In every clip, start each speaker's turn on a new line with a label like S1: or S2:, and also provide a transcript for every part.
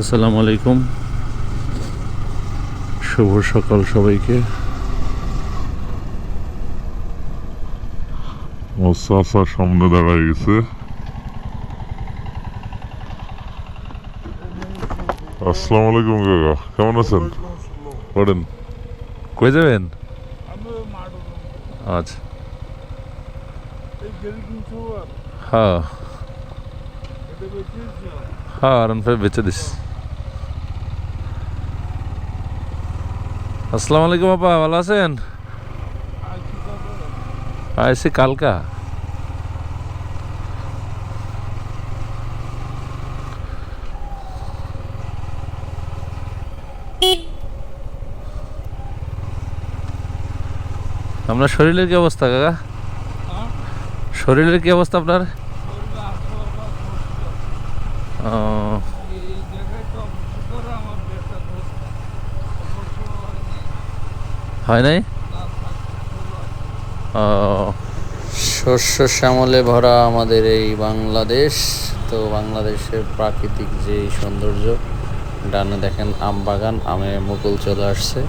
S1: আসসালামু আলাইকুম। শুভ সকাল সবাইকে।
S2: মোসাফা সামনে দাঁড়ায় গেছে। আসসালামু আলাইকুম কাকা কেমন আছেন? পড়েন।
S1: কই যাবেন? আচ্ছা।
S3: এই গেল কিন্তু
S1: হ্যাঁ। আর ফাইভ বেচে দিস আসসালামু আলাইকুম আপা ভালো আছেন আইসি কালকা আপনার শরীরের কি অবস্থা কাকা?
S3: হ্যাঁ?
S1: শরীরের কি অবস্থা আপনার
S3: শরীরে আসবার পর
S1: ও,
S3: এই জায়গায় তো অবশ্য করে আমার পেটটা ধরছে অবশ্য
S1: হয় নাই?
S4: শস্য শ্যামলে ভরা আমাদের এই বাংলাদেশ। তো বাংলাদেশের প্রাকৃতিক যে সৌন্দর্য ডানে দেখেন আম বাগান আমে মুকুল চলে আসছে।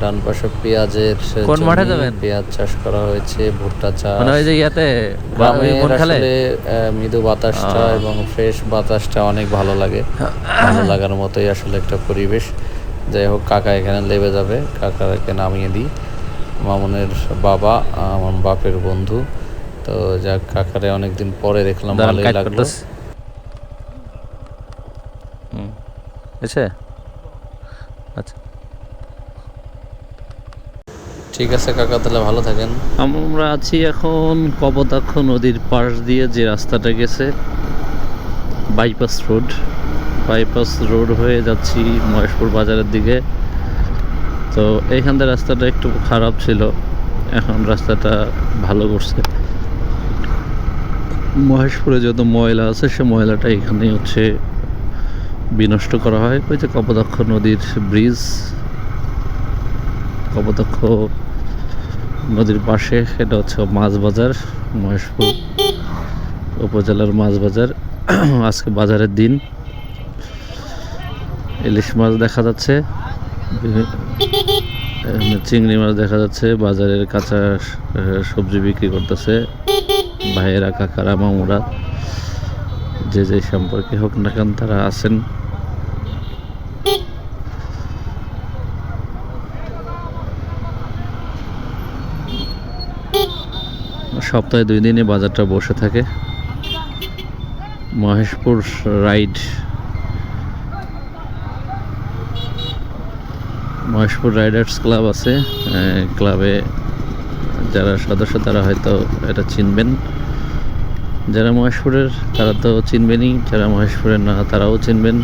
S4: ডান পাশে পেঁয়াজের
S1: কোন মাঠে যাবেন?
S4: পেঁয়াজ চাষ করা হয়েছে ভুট্টা চাষ।
S1: মানে ওই যে ইয়াতে
S4: আসলে মৃদু বাতাসটা এবং ফ্রেশ বাতাসটা অনেক ভালো লাগে। ভালো লাগার মতোই আসলে একটা পরিবেশ। যাই হোক কাকা এখানে লেবে যাবে। কাকাকে নামিয়ে দিই। মামুনের বাবা আমার বাপের বন্ধু। তো যাক কাকারে অনেকদিন পরে দেখলাম ভালোই লাগল।
S1: আচ্ছা।
S4: ঠিক আছে কাকা তাহলে ভালো থাকেন।
S1: আমরা আছি এখন কপোতাক্ষ নদীর পাশ দিয়ে যে রাস্তাটা গেছে বাইপাস রোড। বাইপাস রোড হয়ে যাচ্ছি মহেশপুর বাজারের দিকে। তো এইখান থেকে রাস্তাটা একটু খারাপ ছিল, এখন রাস্তাটা ভালো করছে। মহেশপুরে যত ময়লা আছে, সে ময়লাটা এখানে হচ্ছে বিনষ্ট করা হয়। ওই যে কপোতাক্ষ নদীর ব্রিজ কপোতাক্ষ নদীর পাশে এটা হচ্ছে মাছ বাজার মহেশপুর উপজেলার মাছ বাজার আজকে বাজারের দিন। ইলিশ মাছ দেখা যাচ্ছে। চিংড়ি মাছ দেখা যাচ্ছে। বাজারের কাঁচা সবজি বিক্রি করতেছে ভাইয়েরা, কাকারা, মামুরা। যে যে সম্পর্কে হোক না কেন তারা আছেন। সপ্তাহে দুই দিনে বাজারটা বসে থাকে। Maheshpur ride Maheshpur riders club আছে। ক্লাবে যারা সদস্য, তারা হয়তো এটা চিনবেন। যারা মহেশপুরের, তারা তো চিনবেনই। যারা মহেশপুরের না, তারাও চিনবেন।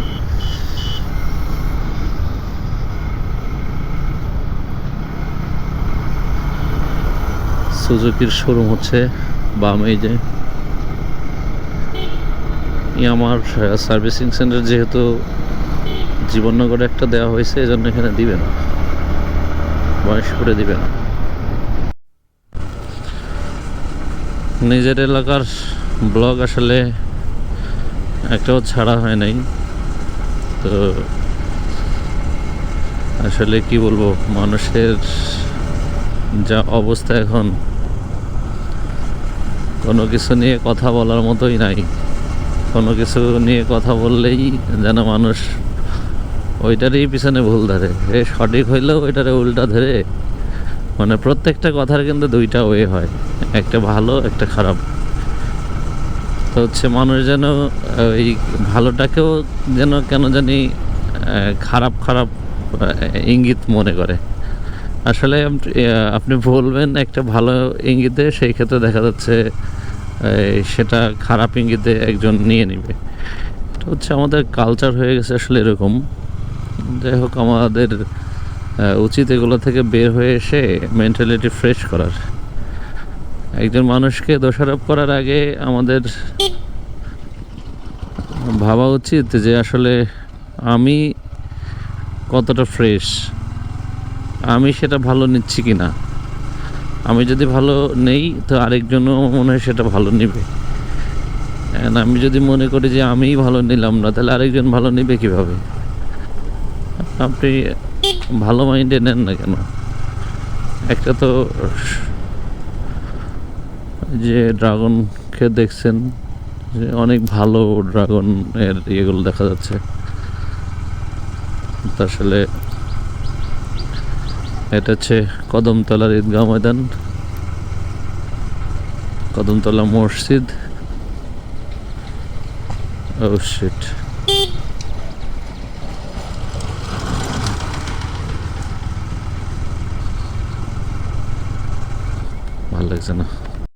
S1: সুজুকির শোরুম হচ্ছে বাম এই যে। আমার সার্ভিসিং সেন্টার যেহেতু জীবননগরে একটা দেওয়া হয়েছে, এজন্য এখানে দিবে না। মহেশপুরে দিবে না। নিজের এলাকার ব্লগ আসলে একটাও ছাড়া হয় নাই। তো আসলে কি বলব, মানুষের যা অবস্থা এখন, কোনো কিছু নিয়ে কথা বলার মতোই নাই। কোনো কিছু নিয়ে কথা বললেই যেন মানুষ ওইটারই পিছনে ভুল ধরে। এ সঠিক হইলেও ওইটারে উল্টা ধরে। মানে প্রত্যেকটা কথার কিন্তু দুইটা ওয়ে হয়। একটা ভালো, একটা খারাপ। তো হচ্ছে মানুষ যেন ওই ভালোটাকেও যেন কেন জানি খারাপ খারাপ ইঙ্গিত মনে করে। আসলে আপনি বলবেন একটা ভালো ইঙ্গিতে, সেই ক্ষেত্রে দেখা যাচ্ছে সেটা খারাপ ইঙ্গিতে একজন নিয়ে নেবে। এটা হচ্ছে আমাদের কালচার হয়ে গেছে আসলে এরকম। যাই হোক, আমাদের উচিত এগুলো থেকে বের হয়ে এসে মেন্টালিটি ফ্রেশ করার। একজন মানুষকে দোষারোপ করার আগে আমাদের ভাবা উচিত যে আসলে আমি কতটা ফ্রেশ আমি সেটা ভালো নিচ্ছি কি না আমি যদি ভালো নেই, তো আরেকজনও মনে হয় সেটা ভালো নেবে। আমি যদি মনে করি যে আমিই ভালো নিলাম না, তাহলে আরেকজন ভালো নেবে কীভাবে? আপনি ভালো মাইন্ডে নেন না কেন? একটা তো যে ড্রাগন খেয়ে দেখছেন, যে অনেক ভালো ড্রাগনের ইয়েগুলো দেখা যাচ্ছে। আসলে এটা হচ্ছে কদমতলার ঈদগাহ ময়দান, কদমতলা মসজিদ। ও শিট ভালো লাগছে না